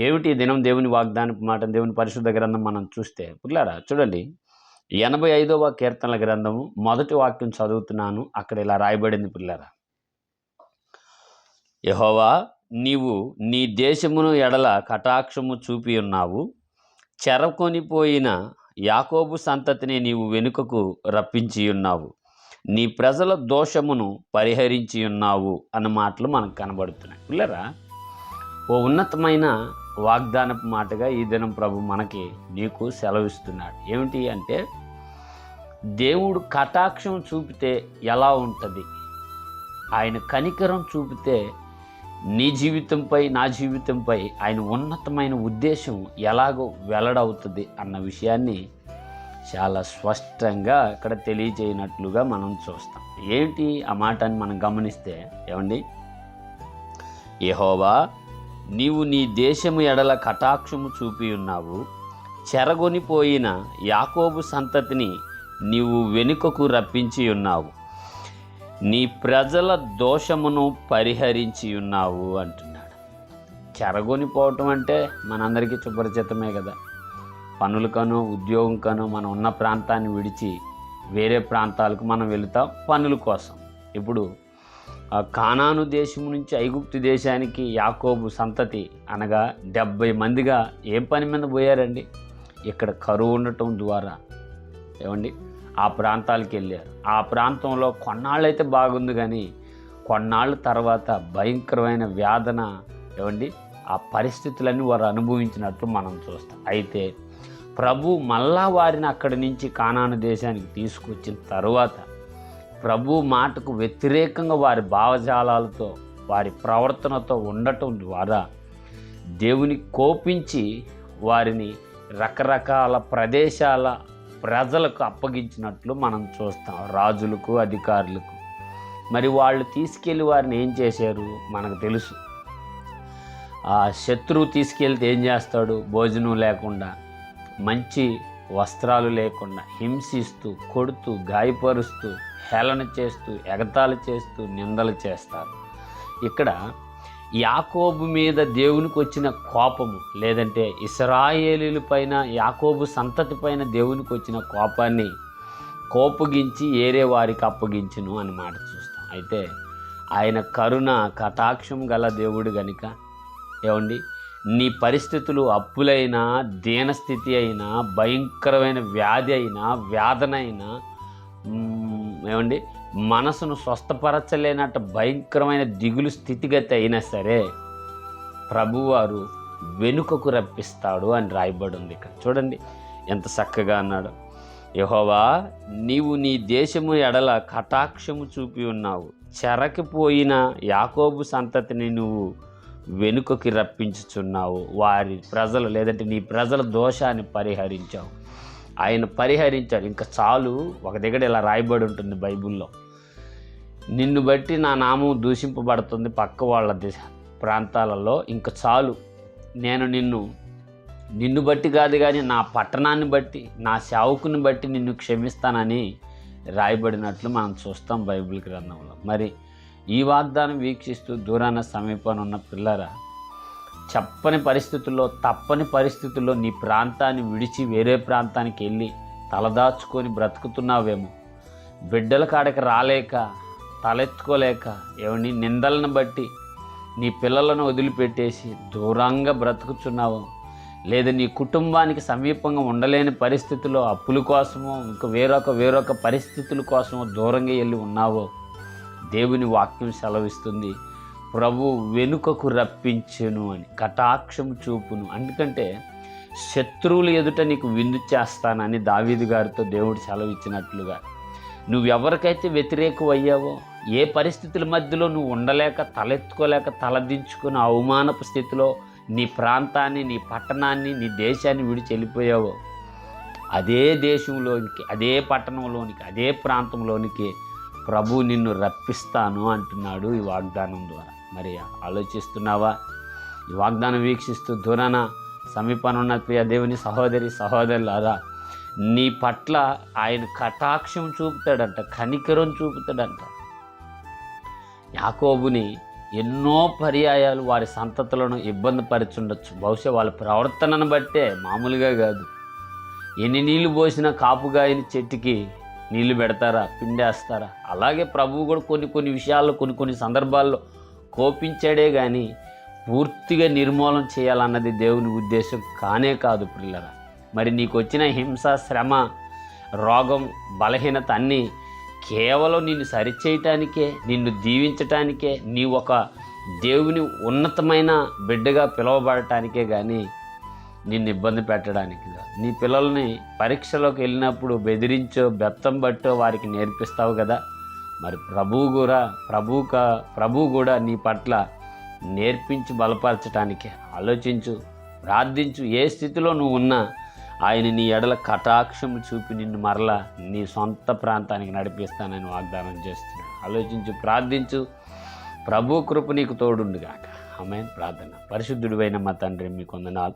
ఏమిటి దినం దేవుని వాగ్దాన మాట దేవుని పరిశుద్ధ గ్రంథం మనం చూస్తే? పిల్లారా చూడండి. ఎనభై ఐదవ కీర్తనల గ్రంథము మొదటి వాక్యం చదువుతున్నాను అక్కడ ఇలా రాయబడింది పిల్లారా. యహోవా నీవు నీ దేశమును ఎడల కటాక్షము చూపి ఉన్నావు. చెరకొనిపోయిన యాకోబు సంతతిని నీవు వెనుకకు రప్పించి ఉన్నావు. నీ ప్రజల దోషమును పరిహరించి ఉన్నావు అన్న మాటలు మనకు కనబడుతున్నాయి. పిల్లరా ఓ ఉన్నతమైన వాగ్దానపు మాటగా ఈ దినం ప్రభు మనకి నీకు సెలవిస్తున్నాడు. ఏమిటి అంటే దేవుడు కటాక్షం చూపితే ఎలా ఉంటుంది? ఆయన కనికరం చూపితే నీ జీవితంపై నా జీవితంపై ఆయన ఉన్నతమైన ఉద్దేశం ఎలాగో వెల్లడవుతుంది అన్న విషయాన్ని చాలా స్పష్టంగా ఇక్కడ తెలియజేయనట్లుగా మనం చూస్తాం. ఏంటి ఆ మాటని మనం గమనిస్తే ఏమండి? యెహోవా నీవు నీ దేశము ఎడల కటాక్షము చూపి ఉన్నావు. చెరగొనిపోయిన యాకోబు సంతతిని నీవు వెనుకకు రప్పించి ఉన్నావు. నీ ప్రజల దోషమును పరిహరించి ఉన్నావు అంటున్నాడు. చెరగొనిపోవటం అంటే మనందరికీ సుపరిచితమే కదా. పనులకనో ఉద్యోగం కనో మనం ఉన్న ప్రాంతాన్ని విడిచి వేరే ప్రాంతాలకు మనం వెళుతాం పనుల కోసం. ఇప్పుడు కానాను దేశం నుంచి ఐగుప్తు దేశానికి యాకోబు సంతతి అనగా డెబ్బై మందిగా ఏం పని మీద పోయారండి? ఇక్కడ కరువు ఉండటం ద్వారా. ఏమండి? ఆ ప్రాంతాలకు వెళ్ళారు. ఆ ప్రాంతంలో కొన్నాళ్ళైతే బాగుంది కానీ కొన్నాళ్ళ తర్వాత భయంకరమైన వేదన ఏమండి? ఆ పరిస్థితులన్నీ వారు అనుభవించినట్లు మనం చూస్తాం. అయితే ప్రభు మళ్ళా వారిని అక్కడి నుంచి కానాను దేశానికి తీసుకొచ్చిన తర్వాత ప్రభు మాటకు వ్యతిరేకంగా వారి భావజాలాలతో వారి ప్రవర్తనతో ఉండటం ద్వారా దేవుని కోపించి వారిని రకరకాల ప్రదేశాల ప్రజలకు అప్పగించినట్లు మనం చూస్తాం. రాజులకు అధికారులకు. మరి వాళ్ళు తీసుకెళ్ళి వారిని ఏం చేశారు? మనకు తెలుసు. ఆ శత్రువు తీసుకెళ్తే ఏం చేస్తాడు? భోజనం లేకుండా మంచి వస్త్రాలు లేకుండా హింసిస్తూ కొడుతూ గాయపరుస్తూ హేళన చేస్తూ ఎగతాళి చేస్తూ నిందలు చేస్తారు. ఇక్కడ యాకోబు మీద దేవునికి వచ్చిన కోపము లేదంటే ఇస్రాయేలీల పైన యాకోబు సంతతి పైన దేవునికి వచ్చిన కోపాన్ని కోపగించి ఏరే వారికి అప్పగించును అని మాట చూస్తాం. అయితే ఆయన కరుణ కటాక్షం గల దేవుడు గనుక ఏమండి? నీ పరిస్థితులు అప్పులైనా దీనస్థితి అయినా భయంకరమైన వ్యాధి అయినా వేదన అయినా ఏమండి? మనసును స్వస్థపరచలేనట్టు భయంకరమైన దిగులు స్థితిగతి అయినా సరే ప్రభువారు వెనుకకు రప్పిస్తాడు అని రాయబడి ఉంది ఇక్కడ. చూడండి ఎంత చక్కగా అన్నాడు. యహోవా నీవు నీ దేశము ఎడల కటాక్షము చూపి ఉన్నావు. చెరకిపోయిన యాకోబు సంతతిని నువ్వు వెనుకకి రప్పించుచున్నావు. వారి ప్రజలు లేదంటే నీ ప్రజల దోషాన్ని పరిహరించావు. ఆయన పరిహరించాడు ఇంకా చాలు ఒక దగ్గర ఇలా రాయబడి ఉంటుంది బైబిల్లో. నిన్ను బట్టి నా నామం దూషింపబడుతుంది పక్క వాళ్ళ దిశ ప్రాంతాలలో. ఇంకా చాలు నేను నిన్ను నిన్ను బట్టి కాదు కానీ నా పట్టణాన్ని బట్టి నా సేవకుని బట్టి నిన్ను క్షమిస్తానని రాయబడినట్లు మనం చూస్తాం బైబిల్ గ్రంథంలో. మరి ఈ వాగ్దానం వీక్షిస్తూ దూరాన సమీపాన్ని ఉన్న పిల్లరా చెప్పని పరిస్థితుల్లో తప్పని పరిస్థితుల్లో నీ ప్రాంతాన్ని విడిచి వేరే ప్రాంతానికి వెళ్ళి తలదాచుకొని బ్రతుకుతున్నావేమో. బిడ్డల కాడకి రాలేక తలెత్తుకోలేక ఏమని నిందలను బట్టి నీ పిల్లలను వదిలిపెట్టేసి దూరంగా బ్రతుకుతున్నావు. లేదా నీ కుటుంబానికి సమీపంగా ఉండలేని పరిస్థితుల్లో అప్పుల కోసమో ఇంకా వేరొక వేరొక పరిస్థితుల కోసమో దూరంగా వెళ్ళి ఉన్నావో. దేవుని వాక్యం సెలవిస్తుంది. ప్రభు వెనుకకు రప్పించెను అని కటాక్షం చూపును. ఎందుకంటే శత్రువులు ఎదుట నీకు విందు చేస్తానని దావీదు గారితో దేవుడు సెలవిచ్చినట్లుగా నువ్వెవరికైతే వ్యతిరేకం అయ్యావో ఏ పరిస్థితుల మధ్యలో నువ్వు ఉండలేక తలెత్తుకోలేక తలదించుకుని అవమానపు స్థితిలో నీ ప్రాంతాన్ని నీ పట్టణాన్ని నీ దేశాన్ని విడిచి వెళ్ళిపోయావో అదే దేశంలోనికి అదే పట్టణంలోనికి అదే ప్రాంతంలోనికి ప్రభు నిన్ను రప్పిస్తాను అంటున్నాడు ఈ వాగ్దానం ద్వారా. మరి ఆలోచిస్తున్నావా? ఈ వాగ్దానం వీక్షిస్తూ దూరాన సమీపాన ఉన్న ప్రియ దేవుని సహోదరి సహోదరులారా నీ పట్ల ఆయన కటాక్షం చూపుతాడంట కనికరం చూపుతాడంట. యాకోబుని ఎన్నో పర్యాయాలు వారి సంతతులను ఇబ్బంది పరచుండొచ్చు. బహుశా వాళ్ళ ప్రవర్తనను బట్టే మామూలుగా కాదు. ఎన్ని నీళ్ళు పోసినా కాపుగాయని చెట్టుకి నీళ్ళు పెడతారా పిండేస్తారా? అలాగే ప్రభువు కూడా కొన్ని కొన్ని విషయాల్లో కొన్ని కొన్ని సందర్భాల్లో కోపించాడే కానీ పూర్తిగా నిర్మూలన చేయాలన్నది దేవుని ఉద్దేశం కానే కాదు పిల్లరా మరి నీకు వచ్చిన హింస శ్రమ రోగం బలహీనత అన్నీ కేవలం నిన్ను సరిచేయటానికే నిన్ను దీవించటానికే నీ ఒక దేవుని ఉన్నతమైన బిడ్డగా పిలువబడటానికే కానీ నిన్ను ఇబ్బంది పెట్టడానికి నీ పిల్లల్ని పరీక్షలోకి వెళ్ళినప్పుడు బెదిరించో బెత్తం బట్టో వారికి నేర్పిస్తావు కదా. మరి ప్రభువు కూడా ప్రభు ప్రభు కూడా నీ పట్ల నేర్పించి బలపరచటానికి ఆలోచించు ప్రార్థించు. ఏ స్థితిలో నువ్వు ఉన్నా ఆయన నీ ఎడల కటాక్షం చూపి నిన్ను మరలా నీ సొంత ప్రాంతానికి నడిపిస్తానని వాగ్దానం చేస్తున్నాను ఆలోచించు ప్రార్థించు. ప్రభు కృప నీకు తోడుండుగాక. ఆమె ప్రార్థన. పరిశుద్ధుడివైన మా తండ్రి మీ కొందనాలు.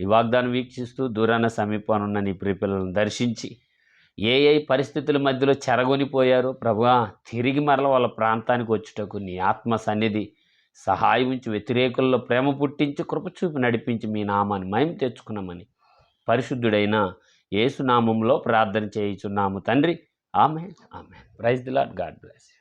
ఈ వాగ్దానం వీక్షిస్తూ దూరాన సమీపాన్ని ఉన్న నీ ప్రిపిల్లలను దర్శించి ఏ ఏ పరిస్థితుల మధ్యలో చెరగొనిపోయారో. ప్రభువా తిరిగి మరల వాళ్ళ ప్రాంతానికి వచ్చుటకు నీ ఆత్మ సన్నిధి. సహాయం ఉంచి వ్యతిరేకుల్లో ప్రేమ పుట్టించి కృపచూపి నడిపించి మీ నామాన్ని మయం తెచ్చుకున్నామని పరిశుద్ధుడైన యేసునామంలో ప్రార్థన చేయుచున్నాము తండ్రి. ఆమె ఆమె praise the lord god bless